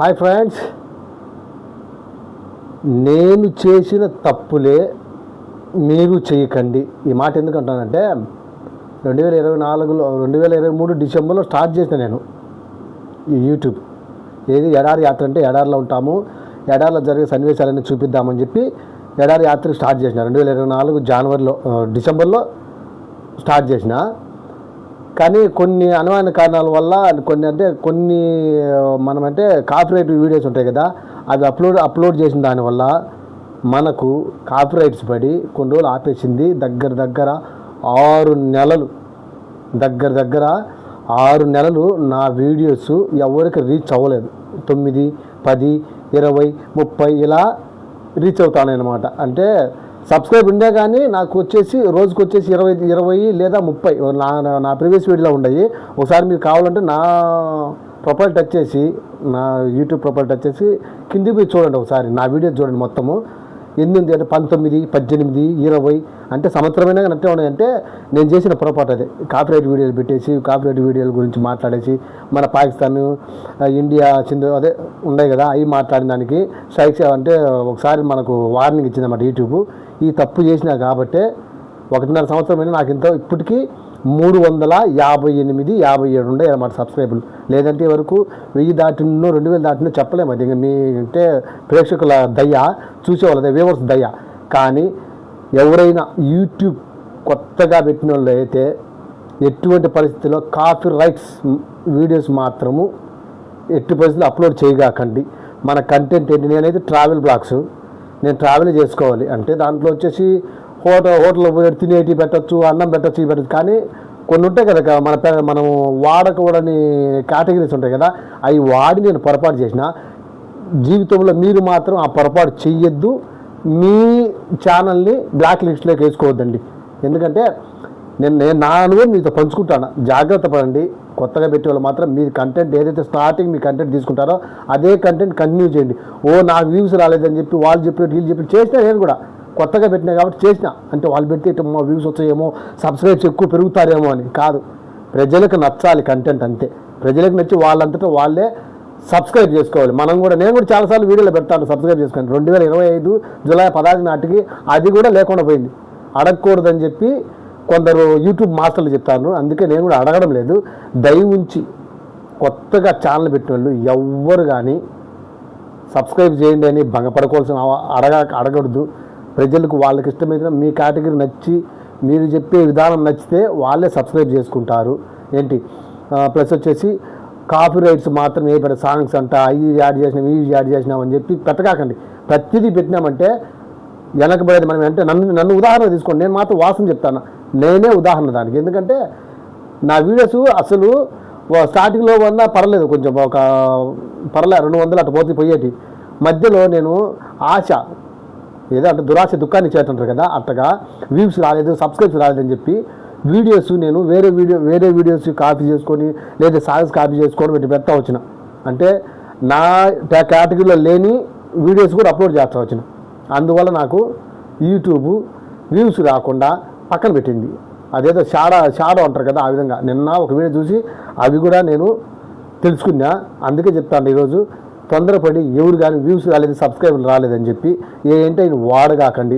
Hi friends. నేను చేసిన తప్పులే మీరు చేయకండి. ఈ మాట ఎందుకంటానంటే రెండు వేల ఇరవై నాలుగులో రెండు వేల ఇరవై మూడు డిసెంబర్లో స్టార్ట్ చేసిన నేను ఈ యూట్యూబ్. ఏది ఎడారి యాత్ర అంటే ఎడారిలో ఉంటాము. ఎడారిలో జరిగే సన్నివేశాలన్నీ చూపిద్దామని చెప్పి ఎడారి యాత్ర స్టార్ట్ చేసిన. రెండు వేల ఇరవై నాలుగు జనవరిలో డిసెంబర్లో స్టార్ట్ చేసిన. కానీ కొన్ని అనువైన కారణాల వల్ల కొన్ని అంటే కొన్ని మనమంటే కాపీరైట్ వీడియోస్ ఉంటాయి కదా అవి అప్లోడ్ అప్లోడ్ చేసిన దానివల్ల మనకు కాపీరైట్స్ పడి కొన్ని రోజులు ఆపేసింది. దగ్గర దగ్గర ఆరు నెలలు దగ్గర దగ్గర ఆరు నెలలు నా వీడియోస్ ఎవరికి రీచ్ అవ్వలేదు. తొమ్మిది పది ఇరవై ముప్పై ఇలా రీచ్ అవుతాననమాట అంటే సబ్స్క్రైబ్ ఉండే కానీ నాకు వచ్చేసి రోజుకి వచ్చేసి ఇరవై ఇరవై లేదా ముప్పై నా నా- ప్రీవియస్ వీడియోలో ఉన్నాయి ఒకసారి మీరు కావాలంటే నా ప్రొఫైల్ టచ్ చేసి నా యూట్యూబ్ ప్రొఫైల్ టచ్ చేసి కిందికి పోయి చూడండి ఒకసారి నా వీడియో చూడండి మొత్తము. ఎనిమిది అంటే పంతొమ్మిది పద్దెనిమిది ఇరవై అంటే సంవత్సరమైనా నట్టే ఉన్నాయంటే నేను చేసిన పొరపాటు అదే. కాపీరైట్ వీడియోలు పెట్టేసి కాపీరైట్ వీడియోల గురించి మాట్లాడేసి మన పాకిస్తాన్ ఇండియా చిందు అదే ఉన్నాయి కదా అవి మాట్లాడిన దానికి స్ట్రైక్స్ అంటే ఒకసారి మనకు వార్నింగ్ ఇచ్చిందన్నమాట యూట్యూబ్. ఈ తప్పు చేసినా కాబట్టే ఒకటిన్నర సంవత్సరమైనా నాకు ఇంత ఇప్పటికీ మూడు వందల యాభై ఎనిమిది యాభై ఏడు ఉండే అన్నమాట సబ్స్క్రైబర్లు. లేదంటే వరకు వెయ్యి దాటినో రెండు వేలు దాటినో చెప్పలేము. అది మీ అంటే ప్రేక్షకుల దయ చూసేవాళ్ళ వ్యూవర్స్ దయ. కానీ ఎవరైనా యూట్యూబ్ కొత్తగా పెట్టిన వాళ్ళు అయితే ఎటువంటి పరిస్థితుల్లో కాపీ రైట్స్ వీడియోస్ మాత్రము ఎట్టి పరిస్థితుల్లో అప్లోడ్ చేయగాకండి. మన కంటెంట్ ఏంటి? నేనైతే ట్రావెల్ బ్లాగ్స్. నేను ట్రావెల్ చేసుకోవాలి. అంటే దాంట్లో వచ్చేసి హోటల్ హోటల్లో పోయి తినేటి పెట్టచ్చు అన్నం పెట్టచ్చు ఇవి పెట్టచ్చు. కానీ కొన్ని ఉంటాయి కదా మన పె- మనం వాడకూడని కేటగిరీస్ ఉంటాయి కదా అవి వాడి నేను పొరపాటు చేసిన జీవితంలో మీరు మాత్రం ఆ పొరపాటు చెయ్యొద్దు. మీ ఛానల్ని బ్లాక్ లిస్ట్లోకి వేసుకోవద్దండి. ఎందుకంటే నేను నేను నా అనుభవం మీతో పంచుకుంటాను. జాగ్రత్త పడండి. కొత్తగా పెట్టే వాళ్ళు మాత్రం మీ కంటెంట్ ఏదైతే స్టార్టింగ్ మీ కంటెంట్ తీసుకుంటారో అదే కంటెంట్ కంటిన్యూ చేయండి. ఓ నాకు వ్యూస్ రాలేదని చెప్పి వాళ్ళు చెప్పినట్టు వీళ్ళు చెప్పి చేసినా నేను కూడా కొత్తగా పెట్టినా కాబట్టి చేసిన. అంటే వాళ్ళు పెడితే ఇటు మా వ్యూస్ వచ్చాయేమో సబ్స్క్రైబ్స్ ఎక్కువ పెరుగుతారేమో అని. కాదు. ప్రజలకు నచ్చాలి కంటెంట్ అంతే. ప్రజలకు నచ్చి వాళ్ళంతటా వాళ్ళే సబ్స్క్రైబ్ చేసుకోవాలి. మనం కూడా నేను కూడా చాలాసార్లు వీడియోలో పెడతాను సబ్స్క్రైబ్ చేసుకోండి. రెండు వేల ఇరవై ఐదు జూలై పదహారు నాటికి అది కూడా లేకుండా పోయింది. అడగకూడదని చెప్పి కొందరు యూట్యూబ్ మాస్టర్లు చెప్తాను అందుకే నేను కూడా అడగడం లేదు. దయ ఉంచి కొత్తగా ఛానల్ పెట్టిన వాళ్ళు ఎవ్వరు కానీ సబ్స్క్రైబ్ చేయండి అని భంగపడుకోవాల్సిన అడగ అడగకూడదు. ప్రజలకు వాళ్ళకి ఇష్టమైన మీ కేటగిరీ నచ్చి మీరు చెప్పే విధానం నచ్చితే వాళ్ళే సబ్స్క్రైబ్ చేసుకుంటారు. ఏంటి? ప్లస్ వచ్చేసి కాపీ రైట్స్ మాత్రం ఏ పెద్ద సాంగ్స్ అంట అవి యాడ్ చేసినాం ఇవి యాడ్ చేసినాం అని చెప్పి పెట్టకాకండి ప్రతిదీ పెట్టినామంటే వెనకబడేది మనం అంటే నన్ను నన్ను ఉదాహరణ తీసుకోండి. నేను మాత్రం వాసన చెప్తాను. నేనే ఉదాహరణ దానికి. ఎందుకంటే నా వీడియోస్ అసలు స్టార్టింగ్లో వల్ల పర్లేదు కొంచెం ఒక పర్లే రెండు వందలు అటు పోతే పోయేటి. మధ్యలో నేను ఆశ ఏదో అంటే దురాశ దుఃఖాన్ని ఇచ్చేటంటారు కదా అట్టగా వ్యూస్ రాలేదు సబ్స్క్రైబ్స్ రాలేదని చెప్పి వీడియోస్ నేను వేరే వీడియో వేరే వీడియోస్ కాపీ చేసుకొని లేదా సాంగ్స్ కాపీ చేసుకొని పెట్టి పెడతా వచ్చిన. అంటే నా కేటగిరీలో లేని వీడియోస్ కూడా అప్లోడ్ చేస్తా వచ్చిన. అందువల్ల నాకు యూట్యూబ్ వ్యూస్ రాకుండా పక్కన పెట్టింది. అదేదో షాడో షాడో అంటారు కదా ఆ విధంగా. నిన్న ఒక వీడియో చూసి అవి కూడా నేను తెలుసుకున్నా. అందుకే చెప్తాను ఈరోజు. తొందరపడి ఎవరు కానీ వ్యూస్ రాలేదు సబ్స్క్రైబర్లు రాలేదని చెప్పి ఏంటో ఆయన వాడగాకండి.